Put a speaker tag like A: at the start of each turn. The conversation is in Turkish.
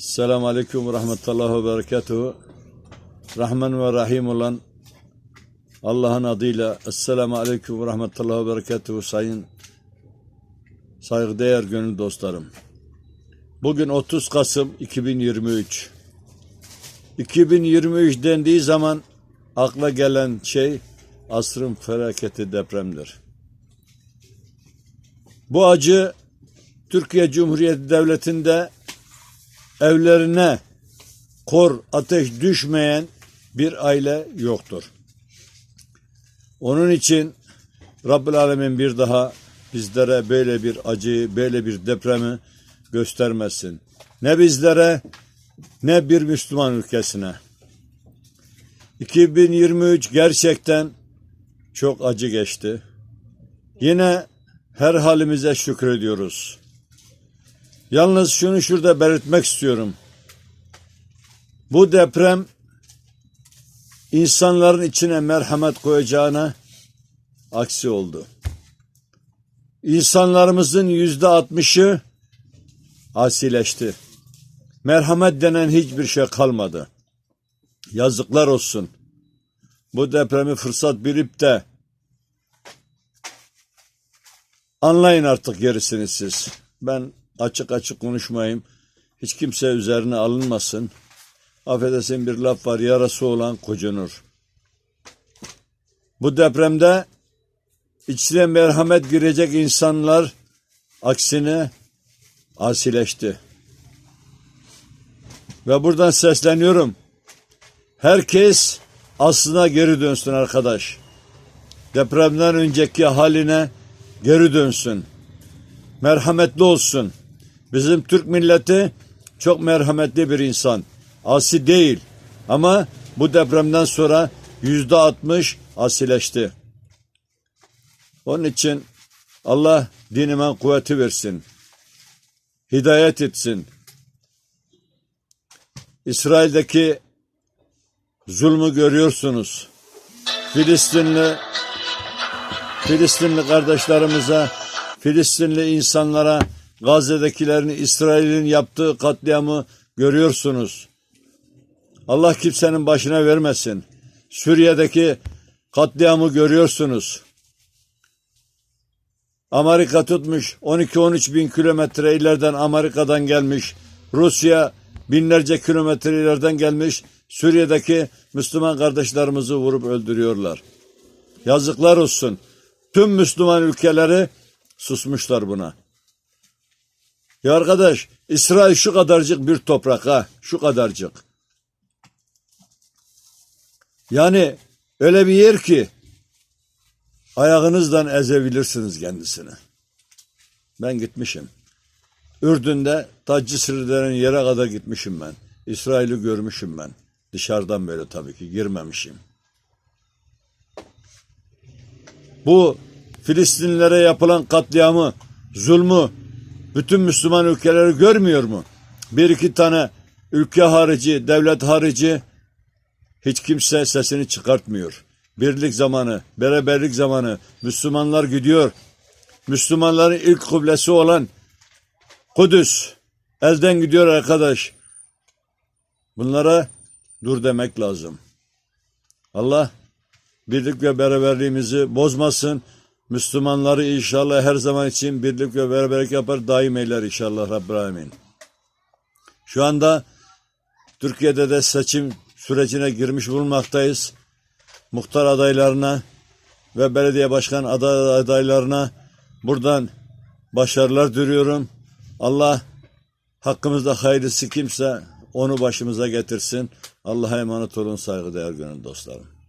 A: Selamun Aleyküm ve Rahmetullahi ve Berekatuhu. Rahman ve Rahim olan Allah'ın adıyla Esselamu Aleyküm ve Rahmetullahi ve Berekatuhu sayın saygıdeğer gönül dostlarım. Bugün 30 Kasım 2023. 2023 dendiği zaman akla gelen şey asrın felaketi depremdir. Bu acı Türkiye Cumhuriyeti Devleti'nde evlerine kor ateş düşmeyen bir aile yoktur. Onun için Rabbül Alemin bir daha bizlere böyle bir acıyı, böyle bir depremi göstermesin. Ne bizlere ne bir Müslüman ülkesine. 2023 gerçekten çok acı geçti. Yine her halimize şükrediyoruz. Yalnız şunu şurada belirtmek istiyorum. Bu deprem insanların içine merhamet koyacağına aksi oldu. İnsanlarımızın yüzde altmışı asileşti. Merhamet denen hiçbir şey kalmadı. Yazıklar olsun. Bu depremi fırsat bilip de anlayın artık gerisini siz. Ben açık açık konuşmayayım. Hiç kimse üzerine alınmasın. Affedersin bir laf var yarası olan kocunur. Bu depremde içine merhamet girecek insanlar aksine asileşti. Ve buradan sesleniyorum. Herkes aslına geri dönsün arkadaş. Depremden önceki haline geri dönsün. Merhametli olsun. Bizim Türk milleti çok merhametli bir insan. Asi değil. Ama bu depremden sonra yüzde altmış asileşti. Onun için Allah dinime kuvveti versin. Hidayet etsin. İsrail'deki zulmü görüyorsunuz. Filistinli Filistinli kardeşlerimize, Filistinli insanlara, Gazze'dekilerin İsrail'in yaptığı katliamı görüyorsunuz. Allah kimsenin başına vermesin. Suriye'deki katliamı görüyorsunuz. Amerika tutmuş 12-13 bin kilometre ileriden Amerika'dan gelmiş. Rusya binlerce kilometre ileriden gelmiş. Suriye'deki Müslüman kardeşlerimizi vurup öldürüyorlar. Yazıklar olsun. Tüm Müslüman ülkeleri susmuşlar buna. Ya arkadaş İsrail şu kadarcık bir toprak ha. Şu kadarcık. Yani öyle bir yer ki ayağınızdan ezebilirsiniz kendisini. Ben gitmişim. Ürdün'de Tacı Sırrı'nın yere kadar gitmişim ben. İsrail'i görmüşüm ben. Dışarıdan böyle tabii ki girmemişim. Bu Filistinlilere yapılan katliamı, zulmü bütün Müslüman ülkeleri görmüyor mu? Bir iki tane ülke harici, devlet harici hiç kimse sesini çıkartmıyor. Birlik zamanı, beraberlik zamanı Müslümanlar gidiyor. Müslümanların ilk kıblesi olan Kudüs elden gidiyor arkadaş. Bunlara dur demek lazım. Allah birlik ve beraberliğimizi bozmasın. Müslümanları inşallah her zaman için birlik ve beraberlik yapar, daim eyler inşallah Rabbül Alemin. Şu anda Türkiye'de de seçim sürecine girmiş bulunmaktayız. Muhtar adaylarına ve belediye başkan aday adaylarına buradan başarılar diliyorum. Allah hakkımızda hayırlısı kimse onu başımıza getirsin. Allah'a emanet olun saygıdeğer gönül dostlarım.